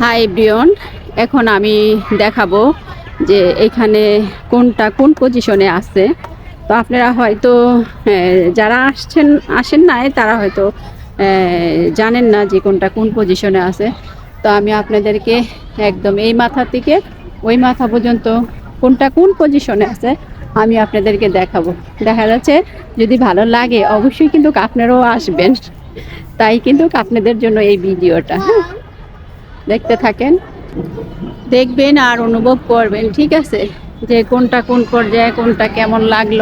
High Brian, এখন আমি দেখাবো যে এখানে কোনটা কোন পজিশনে আছে। তো আপনারা হয়তো যারা আসছেন, আসেন নাই, তারা হয়তো জানেন না যে কোনটা কোন পজিশনে আছে। তো আমি আপনাদেরকে একদম এই মাথা থেকে, ওই মাথা পর্যন্ত কোনটা কোন পজিশনে আছে, আমি আপনাদেরকে দেখাবো। দেখা যাচ্ছে, যদি ভালো লাগে, অবশ্যই কিন্তু আপনারাও আসবেন। তাই কিন্তু আপনাদের জন্য এই ভিডিওটা হ্যাঁ? দেখতে থাকেন। দেখবেন আর অনুভব করবেন, ঠিক আছে? যে কোনটা কোন পর্যায়ে, কোনটা কেমন লাগল,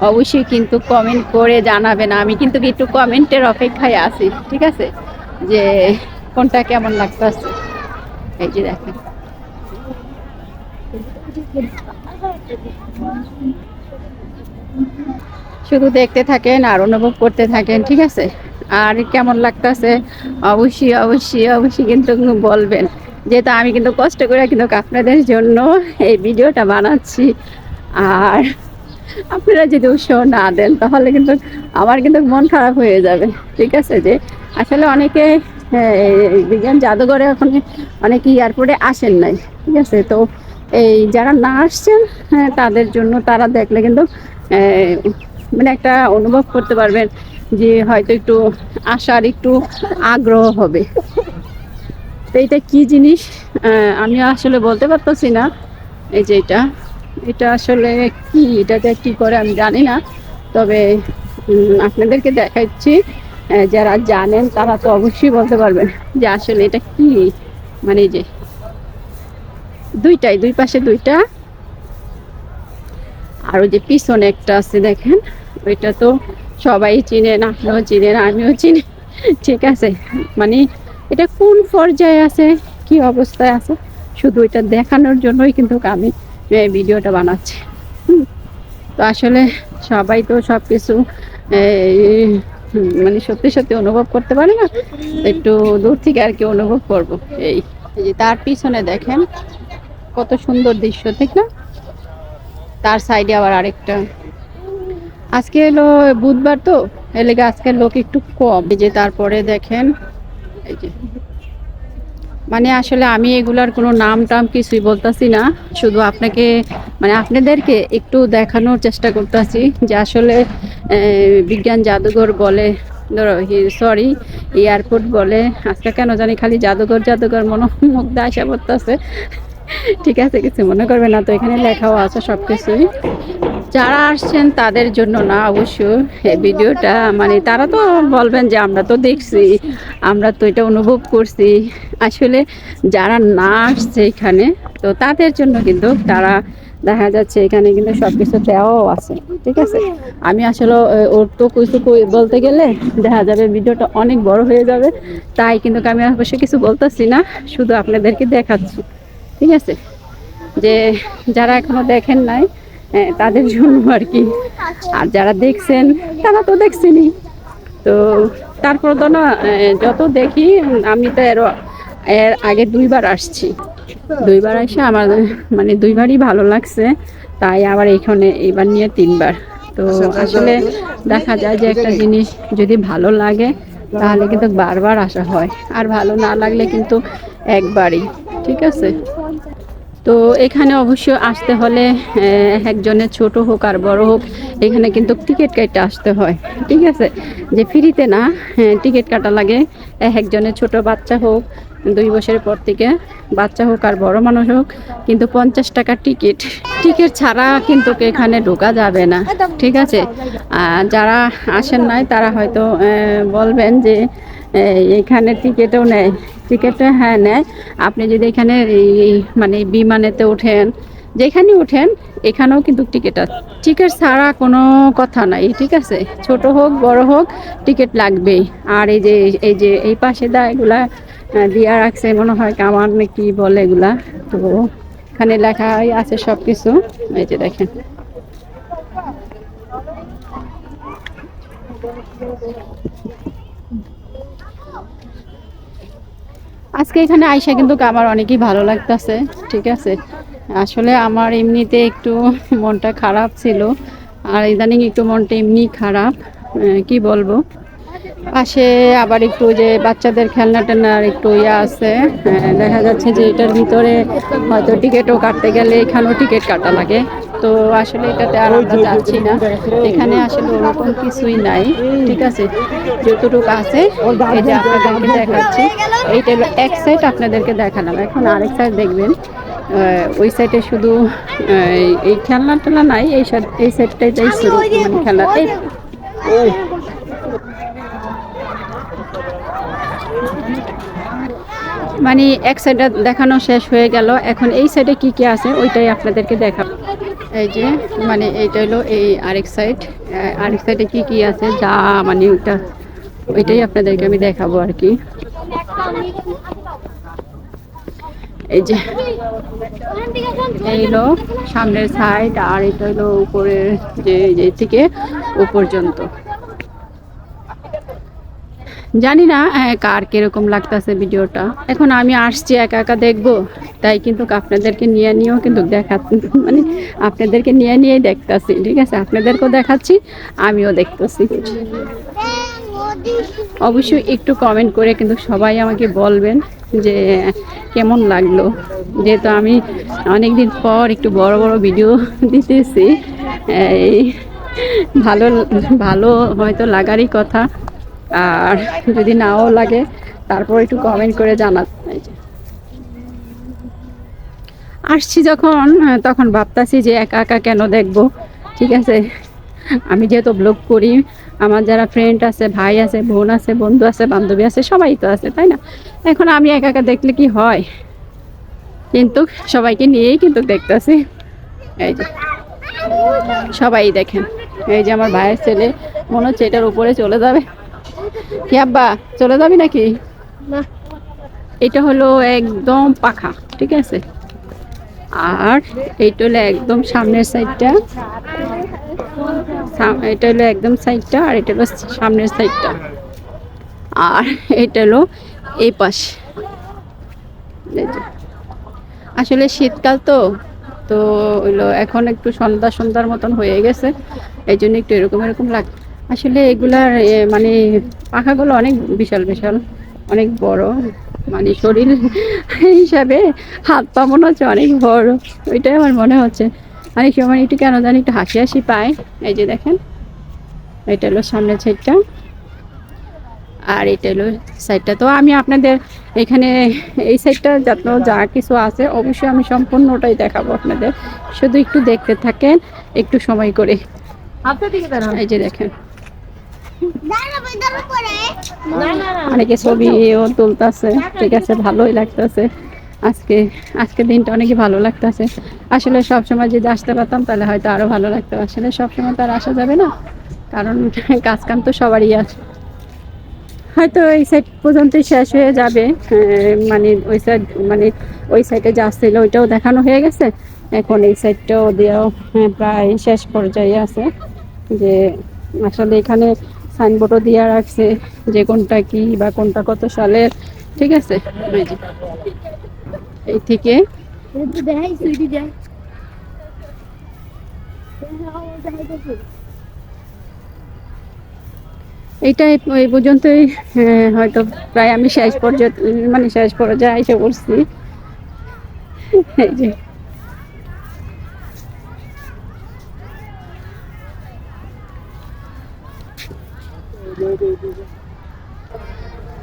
অবশ্যই কিন্তু কমেন্ট করে জানাবেন। আমি কিন্তু একটু কমেন্টের অপেক্ষায় আছি, ঠিক আছে? যে কোনটা কেমন লাগতেছে? এই যে দেখেন। শুধু দেখতে থাকেন আর অনুভব করতে থাকেন, ঠিক আছে? আর কেমন লাগতেছে? অবশ্যই অবশ্যই অবশ্যই কিন্তু বলবেন। যেহেতু আমি কিন্তু কষ্ট করে কিন্তু আপনাদের জন্য এই ভিডিওটা বানাচ্ছি। আর আপনারা যদি উৎসাহ না দেন তাহলে কিন্তু আমার কিন্তু মন খারাপ হয়ে যাবে। ঠিক আছে যে? আসলে অনেকে হ্যাঁ, বিজ্ঞান জাদুঘরে এখন অনেকে এয়ারপোর্টে আসেন নাই। ঠিক আছে? তো এই যারা না আসছেন হ্যাঁ, তাদের জন্য তারা দেখলে কিন্তু মানে একটা অনুভব করতে পারবেন। যে হয়তো একটু আসার একটু আগ্রহ হবে। তো এটা কি জিনিস? আমি আসলে বলতে পারতেছি না। এই যে এটা এটা আসলে কি? এটাতে কি করে আমি জানি না। তবে আপনাদেরকে দেখাচ্ছি যারা জানেন তারা তো অবশ্যই বলতে পারবেন যে আসলে এটা কি? মানে যে, দুইটাই, দুই পাশে দুইটা। আর ওই যে পিছনে একটা আছে দেখেন, ওইটা তো সবাই চিনেন আপনিও চিনেন আমিও চিনি। ঠিক আছে মানে এটা কোন পর্যায়ে আছে, কি অবস্থায় আছে, শুধু এটা দেখানোর জন্যই কিন্তু আমি ভিডিওটা বানাচ্ছি। তো আসলে সবাই তো সব কিছু মানে সত্যি সত্যি অনুভব করতে পারে না, একটু দূর থেকে আর কি অনুভব করব। এই যে তার পিছনে দেখেন, কত সুন্দর দৃশ্য, ঠিক না? তার সাইডে আবার আরেকটা আজকে এলো বুধবার তো এলাকা আজকের লোক একটু কম। এই যে তারপরে দেখেন, এই যে। মানে আসলে আমি এগুলার কোনো নাম টাম কিছুই বলতাছি না, শুধু আপনাকে মানে আপনাদেরকে একটু দেখানোর চেষ্টা করতেছি যে আসলে বিজ্ঞান জাদুঘর বলে, ধরো সরি এয়ারপোর্ট বলে, আজকে কেন জানি খালি জাদুঘর জাদুঘর মনে, মুগ্ধ আসা পড়তেছে ঠিক আছে, কিছু মনে করবে না তো, এখানে লেখাও আছে সব কিছুই যারা আসছেন তাদের জন্য না, অবশ্য এই ভিডিওটা মানে তারা তো বলবেন যে আমরা তো দেখছি, আমরা তো এটা অনুভব করছি। আসলে যারা না আসছে এখানে, তো তাদের জন্য কিন্তু তারা দেখা যাচ্ছে এখানে কিন্তু সব কিছু দেওয়াও আছে, ঠিক আছে? আমি আসলে ওর তো কিছু বলতে গেলে দেখা যাবে ভিডিওটা অনেক বড় হয়ে যাবে, তাই কিন্তু আমি অবশ্যই কিছু বলতেছি না, শুধু আপনাদেরকে দেখাচ্ছি, ঠিক আছে? যে যারা এখনও দেখেন নাই তাদের জন্য আর কি। আর যারা দেখছেন তারা তো দেখছেনই। তো তারপর তো না যত দেখি আমি তো এর এর আগে দুইবার আসছি। দুইবার এসে আমার মানে দুইবারই ভালো লাগছে। তাই আবার এখানে এবার নিয়ে তিনবার। তো আসলে দেখা যায় যে একটা জিনিস যদি ভালো লাগে তাহলে কিন্তু বারবার আসা হয়। আর ভালো না লাগলে কিন্তু একবারই। ঠিক আছে? তো এখানে অবশ্য আসতে হলে একজনের ছোট হোক আর বড় হোক, এখানে কিন্তু টিকিট কাটতে আসতে হয়, ঠিক আছে? যে ফ্রিতে না টিকিট কাটা লাগে একজনের ছোট বাচ্চা হোক, দুই বছরের পর থেকে বাচ্চা হোক আর বড় মানুষ হোক, কিন্তু পঞ্চাশ টাকা টিকিট টিকিট ছাড়া কিন্তু এখানে ঢোকা যাবে না, ঠিক আছে? যারা আসেন নাই, তারা হয়তো বলবেন যে এখানে টিকিটও নেয় টিকিটটা হ্যাঁ নেয়। আপনি যদি এখানে এই মানে বিমানেতে ওঠেন, যেখানে ওঠেন, এখানেও কিন্তু টিকিট আছে। টিকিট ছাড়া কোনো কথা নাই, ঠিক আছে? ছোট হোক, বড় হোক, টিকিট লাগবেই। আর এই যে এই যে, এই পাশে দা এগুলা দিয়া রাখছে, মনে হয় কামান না কি বলে এগুলা। তো এখানে লেখাই আছে সব কিছু এই যে দেখেন। আজকে এখানে আইসা কিন্তু আমার অনেকই ভালো লাগতেছে, ঠিক আছে? আসলে আমার এমনিতে একটু মনটা খারাপ ছিল, আর ইদানিং একটু মনটা এমনি খারাপ কি বলব? পাশে আবার একটু যে বাচ্চাদের খেলনা টেলনার একটু ইয়ে আছে দেখা যাচ্ছে যে এটার ভিতরে হয়তো টিকিটও কাটতে গেলে এখানেও টিকিট কাটা লাগে। তো আসলে এটাতে আর আমরা যাচ্ছি না। এখানে আসলে ওরকম কিছুই নাই, ঠিক আছে? যতটুকু আছে যে আপনাদেরকে দেখাচ্ছি। এইটা এক সাইড আপনাদেরকে দেখালাম। এখন আরেক সাইড দেখবেন। ওই সাইডে শুধু এই- খেলনা টেলনা নাই, এই সাইড এই সাইডটাই যাই শুরু। মানে এক সাইডে দেখানো শেষ হয়ে গেল। এখন এই সাইডে কি কি আছে ওইটাই আপনাদেরকে দেখাবো এই যে মানে এইটা হলো এই আরেক সাইড আরেক সাইডে কি কি আছে, যা মানে ওইটা ওইটাই আপনাদেরকে আমি দেখাবো আর কি। এই যে, এই হলো সামনের সাইড আর এটা হলো উপরের যে যে থেকে ও পর্যন্ত। জানি না কার কীরকম লাগতেছে ভিডিওটা। এখন আমি আসছি, একা একা দেখব। তাই কিন্তু আপনাদেরকে নিয়ে নিয়েও কিন্তু দেখা মানে আপনাদেরকে নিয়ে নিয়েই দেখতাছি, ঠিক আছে? আপনাদেরকেও দেখাচ্ছি, আমিও দেখতেছি। অবশ্যই একটু কমেন্ট করে কিন্তু সবাই আমাকে বলবেন যে, কেমন লাগল? যেহেতু আমি অনেকদিন পর একটু বড় বড় ভিডিও দিতেছি, এই ভালো ভালো হয়তো লাগারই কথা। আর যদি নাও লাগে, তারপর একটু কমেন্ট করে জানা আসছি যখন, তখন ভাবতাছি যে একা একা কেন দেখব, ঠিক আছে? আমি যেহেতু ব্লগ করি, আমার যারা ফ্রেন্ড আছে, ভাই আছে, বোন আছে, বন্ধু আছে, বান্ধবী আছে, সবাই তো আছে, তাই না? এখন আমি একা একা দেখলে কি হয়? কিন্তু সবাইকে নিয়েই কিন্তু দেখতেছি। এই যে। সবাই দেখেন। এই যে আমার ভাইয়ের ছেলে, মনে হচ্ছে এটার উপরে চলে যাবে। কি আব্বা চলে যাবি নাকি? এটা হলো একদম পাখা ঠিক আছে? আর এইটা হলো একদম সামনের সাইডটা। এটা হলো একদম সাইডটা আর এটা হলো সামনের সাইডটা। আর এটা হলো এই পাশ। আসলে শীতকাল তো তো হইল এখন একটু সন্ধ্যা সন্ধ্যার মতন হয়ে গেছে এই জন্য একটু এরকম এরকম লাগ আসলে এগুলার মানে পাখাগুলো অনেক বিশাল বিশাল অনেক বড় মানে শরীর হিসাবে হাত পা মনে হচ্ছে অনেক বড় ওইটাই আমার মনে হচ্ছে। অনেক সময় একটু কেন জানি একটু হাসি হাসি পায় এই যে দেখেন এটা হলো সামনের সাইডটা আর এটা হলো সাইডটা। তো আমি আপনাদের এখানে এই সাইডটা যত যা কিছু আছে অবশ্যই আমি সম্পূর্ণটাই দেখাবো আপনাদের। শুধু একটু দেখতে থাকেন একটু সময় করে। এই যে দেখেন। অনেকে ছবিও তুলতেছে। ঠিক আছে ভালোই লাগতেছে। আজকে আজকে দিনটা অনেকই ভালো লাগতেছে। আসলে সবসময় যদি আসতে পারতাম তাহলে হয়তো আরও ভালো লাগতো। আসলে সবসময় তো আর আসা যাবে না। কারণ কাজ কাম তো সবারই আছে হয়তো এই সাইড পর্যন্তই শেষ হয়ে যাবে। আহ, মানে ওই সাইড মানে ওই সাইডে যা ছিল ওইটাও দেখানো হয়ে গেছে। এখন এই সাইডটাও দিয়েও হ্যাঁ, প্রায় শেষ পর্যায়ে আছে। যে আসলে এখানে সাইনবোর্ডও দিয়ে রাখছে যে কোনটা কি বা কোনটা কত সালের ঠিক আছে? এই থেকে এইটাই এই পর্যন্তই আহ, হয়তো প্রায় আমি শেষ পর্যায়ে মানে শেষ পর্যায়ে এসে পড়ছি এই যে।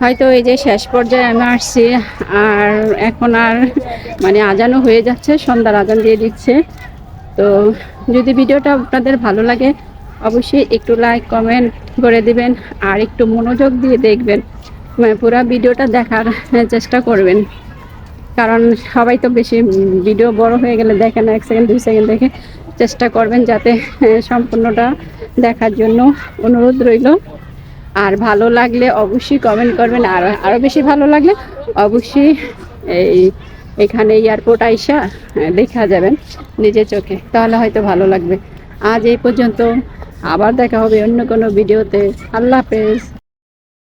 হয়তো এই যে শেষ পর্যায়ে আমি আসছি, আর এখন আর মানে আজানও হয়ে যাচ্ছে, সন্ধ্যার আজান দিয়ে দিচ্ছে। তো যদি ভিডিওটা আপনাদের ভালো লাগে, অবশ্যই একটু লাইক কমেন্ট করে দিবেন, আর একটু মনোযোগ দিয়ে দেখবেন। মানে পুরো ভিডিওটা দেখার চেষ্টা করবেন। কারণ সবাই তো বেশি ভিডিও বড় হয়ে গেলে দেখে না, এক সেকেন্ড দুই সেকেন্ড দেখে চেষ্টা করবেন যাতে সম্পূর্ণটা দেখার জন্য অনুরোধ রইল। আর ভালো লাগলে অবশ্যই কমেন্ট করবেন, আর আরও বেশি ভালো লাগলে অবশ্যই এই, এখানে এয়ারপোর্ট আইসা দেখা যাবেন নিজের চোখে, তাহলে হয়তো ভালো লাগবে। আজ এই পর্যন্ত আবার দেখা হবে অন্য কোনো ভিডিওতে আল্লাহ হাফেজ।